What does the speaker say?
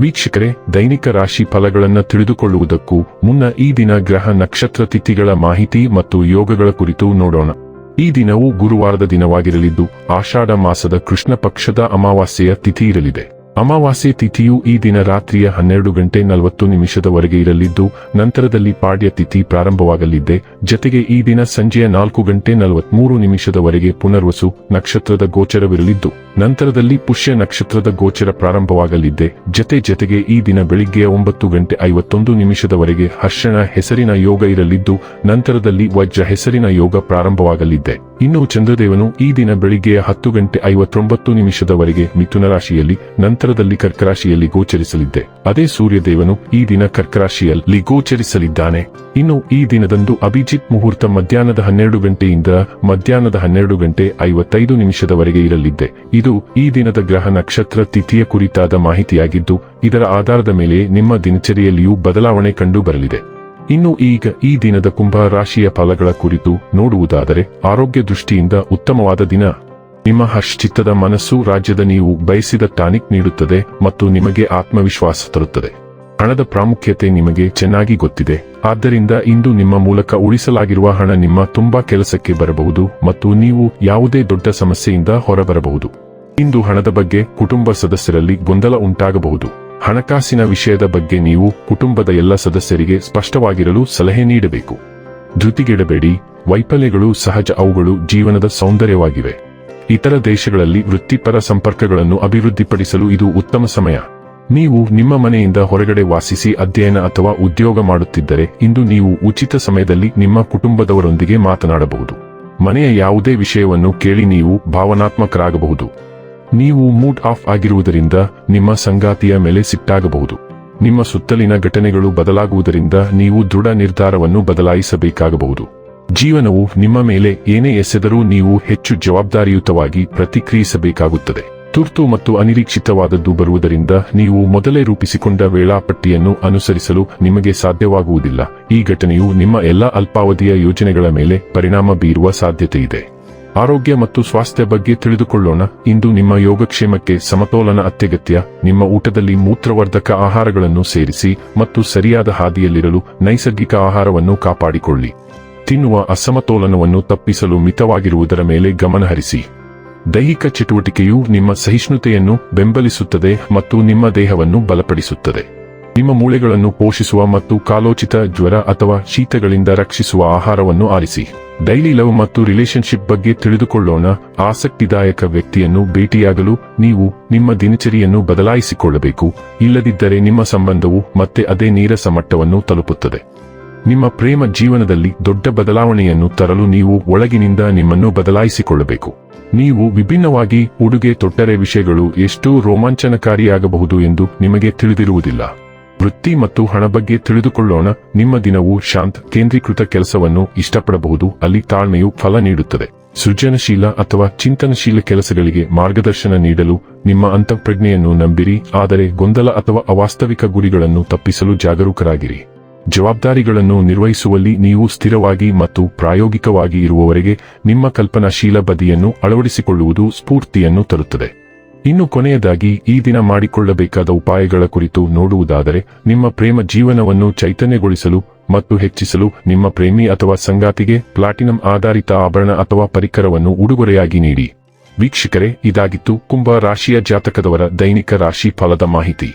ವೀಕ್ಷಕರೇ, ದೈನಿಕ ರಾಶಿ ಫಲಗಳನ್ನು ತಿಳಿದುಕೊಳ್ಳುವುದಕ್ಕೂ ಮುನ್ನ ಈ ದಿನ ಗ್ರಹ ನಕ್ಷತ್ರ ತಿಥಿಗಳ ಮಾಹಿತಿ ಮತ್ತು ಯೋಗಗಳ ಕುರಿತು ನೋಡೋಣ. ಈ ದಿನವು ಗುರುವಾರದ ದಿನವಾಗಿರಲಿದ್ದು, ಆಷಾಢ ಮಾಸದ ಕೃಷ್ಣ ಪಕ್ಷದ ಅಮಾವಾಸ್ಯೆಯ ತಿಥಿ ಇರಲಿದೆ. ಅಮಾವಾಸ್ಯೆ ತಿಥಿಯು ಈ ದಿನ ರಾತ್ರಿಯ ಹನ್ನೆರಡು ಗಂಟೆ ನಲವತ್ತು ನಿಮಿಷದವರೆಗೆ ಇರಲಿದ್ದು, ನಂತರದಲ್ಲಿ ಪಾಡ್ಯ ತಿಥಿ ಪ್ರಾರಂಭವಾಗಲಿದ್ದೆ ಜತೆಗೆ ಈ ದಿನ ಸಂಜೆಯ ನಾಲ್ಕು ಗಂಟೆ ನಲವತ್ಮೂರು ನಿಮಿಷದವರೆಗೆ ಪುನರ್ವಸು ನಕ್ಷತ್ರದ ಗೋಚರವಿರಲಿದ್ದು, ನಂತರದಲ್ಲಿ ಪುಷ್ಯ ನಕ್ಷತ್ರದ ಗೋಚರ ಪ್ರಾರಂಭವಾಗಲಿದ್ದೆ ಜತೆ ಜತೆಗೆ ಈ ದಿನ ಬೆಳಿಗ್ಗೆ ಒಂಬತ್ತು ಗಂಟೆ ಐವತ್ತೊಂದು ನಿಮಿಷದವರೆಗೆ ಹರ್ಷಣ ಹೆಸರಿನ ಯೋಗ ಇರಲಿದ್ದು, ನಂತರದಲ್ಲಿ ವಜ್ರ ಹೆಸರಿನ ಯೋಗ ಪ್ರಾರಂಭವಾಗಲಿದ್ದೆ ಇನ್ನು ಚಂದ್ರದೇವನು ಈ ದಿನ ಬೆಳಿಗ್ಗೆಯ ಹತ್ತು ಗಂಟೆ ಐವತ್ತೊಂಬತ್ತು ನಿಮಿಷದವರೆಗೆ ಮಿಥುನ ರಾಶಿಯಲ್ಲಿ ನಂತರದಲ್ಲಿ ಕರ್ಕರಾಶಿಯಲ್ಲಿ ಗೋಚರಿಸಲಿದ್ದೆ. ಅದೇ ಸೂರ್ಯದೇವನು ಈ ದಿನ ಕರ್ಕರಾಶಿಯಲ್ಲಿ ಗೋಚರಿಸಲಿದ್ದಾನೆ. ಇನ್ನು ಈ ದಿನದಂದು ಅಭಿಜಿತ್ ಮುಹೂರ್ತ ಮಧ್ಯಾಹ್ನದ ಹನ್ನೆರಡು ಗಂಟೆಯಿಂದ ಮಧ್ಯಾಹ್ನದ ಹನ್ನೆರಡು ಗಂಟೆ ಐವತ್ತೈದು ನಿಮಿಷದವರೆಗೆ ಇರಲಿದ್ದೆ. ಇದು ಈ ದಿನದ ಗ್ರಹ ನಕ್ಷತ್ರ ತಿಥಿಯ ಕುರಿತಾದ ಮಾಹಿತಿಯಾಗಿದ್ದು, ಇದರ ಆಧಾರದ ಮೇಲೆ ನಿಮ್ಮ ದಿನಚರಿಯಲ್ಲಿಯೂ ಬದಲಾವಣೆ ಕಂಡು ಬರಲಿದೆ ಇನ್ನು ಈಗ ಈ ದಿನದ ಕುಂಭ ರಾಶಿಯ ಫಲಗಳ ಕುರಿತು ನೋಡುವುದಾದರೆ, ಆರೋಗ್ಯ ದೃಷ್ಟಿಯಿಂದ ಉತ್ತಮವಾದ ದಿನ. ನಿಮ್ಮ ಹರ್ಷಚಿತ್ತದ ಮನಸ್ಸು ರಾಜ್ಯದ ನೀವು ಬಯಸಿದ ಟಾನಿಕ್ ನೀಡುತ್ತದೆ ಮತ್ತು ನಿಮಗೆ ಆತ್ಮವಿಶ್ವಾಸ ತರುತ್ತದೆ. ಹಣದ ಪ್ರಾಮುಖ್ಯತೆ ನಿಮಗೆ ಚೆನ್ನಾಗಿ ಗೊತ್ತಿದೆ. ಆದ್ದರಿಂದ ಇಂದು ನಿಮ್ಮ ಮೂಲಕ ಉಳಿಸಲಾಗಿರುವ ಹಣ ನಿಮ್ಮ ತುಂಬಾ ಕೆಲಸಕ್ಕೆ ಬರಬಹುದು ಮತ್ತು ನೀವು ಯಾವುದೇ ದೊಡ್ಡ ಸಮಸ್ಯೆಯಿಂದ ಹೊರಬರಬಹುದು. ಇಂದು ಹಣದ ಬಗ್ಗೆ ಕುಟುಂಬ ಸದಸ್ಯರಲ್ಲಿ ಗೊಂದಲ ಉಂಟಾಗಬಹುದು. ಹಣಕಾಸಿನ ವಿಷಯದ ಬಗ್ಗೆ ನೀವು ಕುಟುಂಬದ ಎಲ್ಲ ಸದಸ್ಯರಿಗೆ ಸ್ಪಷ್ಟವಾಗಿರಲು ಸಲಹೆ ನೀಡಬೇಕು. ಧೃತಿಗೆಡಬೇಡಿ. ವೈಫಲ್ಯಗಳು ಸಹಜ ಅವುಗಳು ಜೀವನದ ಸೌಂದರ್ಯವಾಗಿವೆ. ಇತರ ದೇಶಗಳಲ್ಲಿ ವೃತ್ತಿಪರ ಸಂಪರ್ಕಗಳನ್ನು ಅಭಿವೃದ್ಧಿಪಡಿಸಲು ಇದು ಉತ್ತಮ ಸಮಯ. ನೀವು ನಿಮ್ಮ ಮನೆಯಿಂದ ಹೊರಗಡೆ ವಾಸಿಸಿ ಅಧ್ಯಯನ ಅಥವಾ ಉದ್ಯೋಗ ಮಾಡುತ್ತಿದ್ದರೆ ಇಂದು ನೀವು ಉಚಿತ ಸಮಯದಲ್ಲಿ ನಿಮ್ಮ ಕುಟುಂಬದವರೊಂದಿಗೆ ಮಾತನಾಡಬಹುದು. ಮನೆಯ ಯಾವುದೇ ವಿಷಯವನ್ನು ಕೇಳಿ ನೀವು ಭಾವನಾತ್ಮಕರಾಗಬಹುದು. ನೀವು ಮೂಡ್ ಆಫ್ ಆಗಿರುವುದರಿಂದ ನಿಮ್ಮ ಸಂಗಾತಿಯ ಮೇಲೆ ಸಿಟ್ಟಾಗಬಹುದು. ನಿಮ್ಮ ಸುತ್ತಲಿನ ಘಟನೆಗಳು ಬದಲಾಗುವುದರಿಂದ ನೀವು ದೃಢ ನಿರ್ಧಾರವನ್ನು ಬದಲಾಯಿಸಬೇಕಾಗಬಹುದು. ಜೀವನವು ನಿಮ್ಮ ಮೇಲೆ ಏನೇ ಎಸೆದರೂ ನೀವು ಹೆಚ್ಚು ಜವಾಬ್ದಾರಿಯುತವಾಗಿ ಪ್ರತಿಕ್ರಿಯಿಸಬೇಕಾಗುತ್ತದೆ. ತುರ್ತು ಮತ್ತು ಅನಿರೀಕ್ಷಿತವಾದದ್ದು ಬರುವುದರಿಂದ ನೀವು ಮೊದಲೇ ರೂಪಿಸಿಕೊಂಡ ವೇಳಾಪಟ್ಟಿಯನ್ನು ಅನುಸರಿಸಲು ನಿಮಗೆ ಸಾಧ್ಯವಾಗುವುದಿಲ್ಲ. ಈ ಘಟನೆಯು ನಿಮ್ಮ ಎಲ್ಲಾ ಅಲ್ಪಾವಧಿಯ ಯೋಜನೆಗಳ ಮೇಲೆ ಪರಿಣಾಮ ಬೀರುವ ಸಾಧ್ಯತೆಯಿದೆ. ಆರೋಗ್ಯ ಮತ್ತು ಸ್ವಾಸ್ಥ್ಯ ಬಗ್ಗೆ ತಿಳಿದುಕೊಳ್ಳೋಣ. ಇಂದು ನಿಮ್ಮ ಯೋಗಕ್ಷೇಮಕ್ಕೆ ಸಮತೋಲನ ಅತ್ಯಗತ್ಯ. ನಿಮ್ಮ ಊಟದಲ್ಲಿ ಮೂತ್ರವರ್ಧಕ ಆಹಾರಗಳನ್ನು ಸೇರಿಸಿ ಮತ್ತು ಸರಿಯಾದ ಹಾದಿಯಲ್ಲಿರಲು ನೈಸರ್ಗಿಕ ಆಹಾರವನ್ನು ಕಾಪಾಡಿಕೊಳ್ಳಿ. ತಿನ್ನುವ ಅಸಮತೋಲನವನ್ನು ತಪ್ಪಿಸಲು ಮಿತವಾಗಿರುವುದರ ಮೇಲೆ ಗಮನಹರಿಸಿ ದೈಹಿಕ ಚಟುವಟಿಕೆಯು ನಿಮ್ಮ ಸಹಿಷ್ಣುತೆಯನ್ನು ಬೆಂಬಲಿಸುತ್ತದೆ ಮತ್ತು ನಿಮ್ಮ ದೇಹವನ್ನು ಬಲಪಡಿಸುತ್ತದೆ. ನಿಮ್ಮ ಮೂಳೆಗಳನ್ನು ಪೋಷಿಸುವ ಮತ್ತು ಕಾಲೋಚಿತ ಜ್ವರ ಅಥವಾ ಶೀತಗಳಿಂದ ರಕ್ಷಿಸುವ ಆಹಾರವನ್ನು ಆರಿಸಿ. ಡೈಲಿ ಲವ್ ಮತ್ತು ರಿಲೇಶನ್ಶಿಪ್ ಬಗ್ಗೆ ತಿಳಿದುಕೊಳ್ಳೋಣ. ಆಸಕ್ತಿದಾಯಕ ವ್ಯಕ್ತಿಯನ್ನು ಭೇಟಿಯಾಗಲು ನೀವು ನಿಮ್ಮ ದಿನಚರಿಯನ್ನು ಬದಲಾಯಿಸಿಕೊಳ್ಳಬೇಕು. ಇಲ್ಲದಿದ್ದರೆ ನಿಮ್ಮ ಸಂಬಂಧವು ಮತ್ತೆ ಅದೇ ನೀರಸ ಮಟ್ಟವನ್ನು ತಲುಪುತ್ತದೆ. ನಿಮ್ಮ ಪ್ರೇಮ ಜೀವನದಲ್ಲಿ ದೊಡ್ಡ ಬದಲಾವಣೆಯನ್ನು ತರಲು ನೀವು ಒಳಗಿನಿಂದ ನಿಮ್ಮನ್ನು ಬದಲಾಯಿಸಿಕೊಳ್ಳಬೇಕು. ನೀವು ವಿಭಿನ್ನವಾಗಿ ಉಡುಗೆ ತೊಟ್ಟರೆ ವಿಷಯಗಳು ಎಷ್ಟು ರೋಮಾಂಚನಕಾರಿಯಾಗಬಹುದು ಎಂದು ನಿಮಗೆ ತಿಳಿದಿರುವುದಿಲ್ಲ. ವೃತ್ತಿ ಮತ್ತು ಹಣ ಬಗ್ಗೆ ತಿಳಿದುಕೊಳ್ಳೋಣ. ನಿಮ್ಮ ದಿನವು ಶಾಂತ, ಕೇಂದ್ರೀಕೃತ ಕೆಲಸವನ್ನು ಇಷ್ಟಪಡಬಹುದು. ಅಲ್ಲಿ ತಾಳ್ಮೆಯು ಫಲ ನೀಡುತ್ತದೆ. ಸೃಜನಶೀಲ ಅಥವಾ ಚಿಂತನಶೀಲ ಕೆಲಸಗಳಿಗೆ ಮಾರ್ಗದರ್ಶನ ನೀಡಲು ನಿಮ್ಮ ಅಂತಃಪ್ರಜ್ಞೆಯನ್ನು ನಂಬಿರಿ. ಆದರೆ ಗೊಂದಲ ಅಥವಾ ಅವಾಸ್ತವಿಕ ಗುರಿಗಳನ್ನು ತಪ್ಪಿಸಲು ಜಾಗರೂಕರಾಗಿರಿ. ಜವಾಬ್ದಾರಿಗಳನ್ನು ನಿರ್ವಹಿಸುವಲ್ಲಿ ನೀವು ಸ್ಥಿರವಾಗಿ ಮತ್ತು ಪ್ರಾಯೋಗಿಕವಾಗಿ ಇರುವವರೆಗೆ ನಿಮ್ಮ ಕಲ್ಪನಾಶೀಲ ಬದಿಯನ್ನು ಅಳವಡಿಸಿಕೊಳ್ಳುವುದು ಸ್ಫೂರ್ತಿಯನ್ನು ತರುತ್ತದೆ. ಇನ್ನು ಕೊನೆಯದಾಗಿ, ಈ ದಿನ ಮಾಡಿಕೊಳ್ಳಬೇಕಾದ ಉಪಾಯಗಳ ಕುರಿತು ನೋಡುವುದಾದರೆ, ನಿಮ್ಮ ಪ್ರೇಮ ಜೀವನವನ್ನು ಚೈತನ್ಯಗೊಳಿಸಲು ಮತ್ತು ಹೆಚ್ಚಿಸಲು ನಿಮ್ಮ ಪ್ರೇಮಿ ಅಥವಾ ಸಂಗಾತಿಗೆ ಪ್ಲಾಟಿನಂ ಆಧಾರಿತ ಆಭರಣ ಅಥವಾ ಪರಿಕರವನ್ನು ಉಡುಗೊರೆಯಾಗಿ ನೀಡಿ. ವೀಕ್ಷಕರೇ, ಇದಾಗಿತ್ತು ಕುಂಭ ರಾಶಿಯ ಜಾತಕದವರ ದೈನಿಕ ರಾಶಿ ಫಲದ ಮಾಹಿತಿ.